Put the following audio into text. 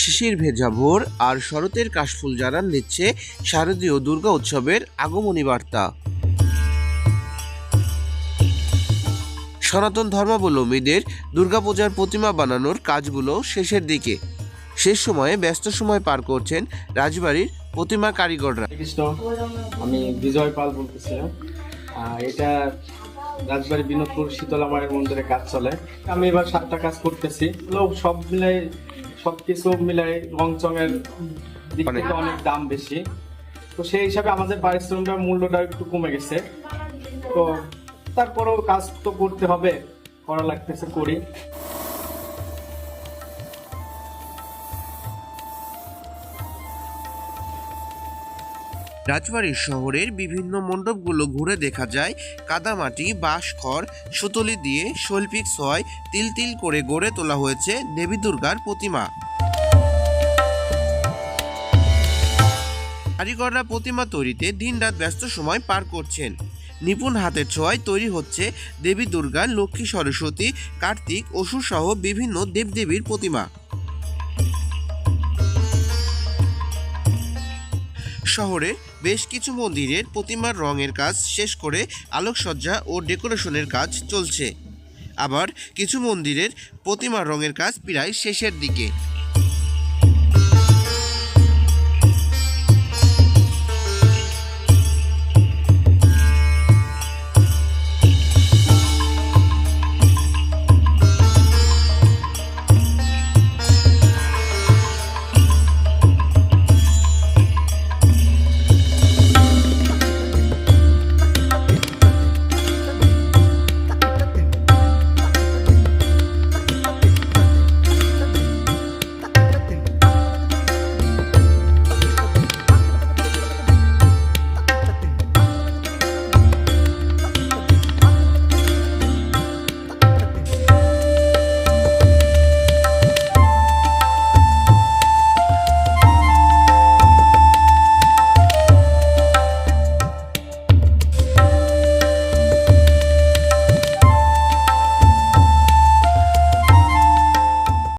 শিশির ভেজা ভোর আর শরতের কাশফুল জানান দিচ্ছে শারদীয় দুর্গা উৎসবের আগমনী বার্তা। সনাতন ধর্মাবলম্বীদের দুর্গাপূজার প্রতিমা বানানোর কাজগুলো শেষের দিকে। শেষ সময়ে ব্যস্ত সময় পার করছেন রাজবাড়ির প্রতিমা কারিগররা। আমি বিজয় পাল বলতেছিলাম। এটা রাজবাড়ি বিনোদপুর শীতলা মায়ের মন্দিরে কাজ চলে। আমি এবার সাতটা কাজ করতেছি। সব মিলাই সব কিছু মিলাই রং এর দিক অনেক। থেকে অনেক দাম বেশি তো সেই হিসাবে আমাদের পারিশ্রমিকের মূল্যটা একটু কমে গেছে তো তারপরেও কাজ তো করতে হবে করা লাগতেছে করি রাজবাড়ির শহরের বিভিন্ন মণ্ডপগুলো ঘুরে দেখা যায়। কাদামাটি বাঁশ খড় সুতলি দিয়ে শৈল্পিক ছয় তিল তিল করে গড়ে তোলা হয়েছে দেবী দুর্গার প্রতিমা। কারিগররা প্রতিমা তৈরিতে দিনরাত ব্যস্ত সময় পার করছেন। নিপুণ হাতের ছোঁয়ায় তৈরি হচ্ছে দেবী দুর্গা লক্ষ্মী সরস্বতী, কার্তিক, অসুর সহ বিভিন্ন দেবদেবীর প্রতিমা। শহরে বেশ কিছু মন্দিরের প্রতিমার রঙের কাজ শেষ করে আলোকসজ্জা ও ডেকোরেশনের কাজ চলছে। আবার কিছু মন্দিরের প্রতিমার রঙের কাজ প্রায় শেষের দিকে।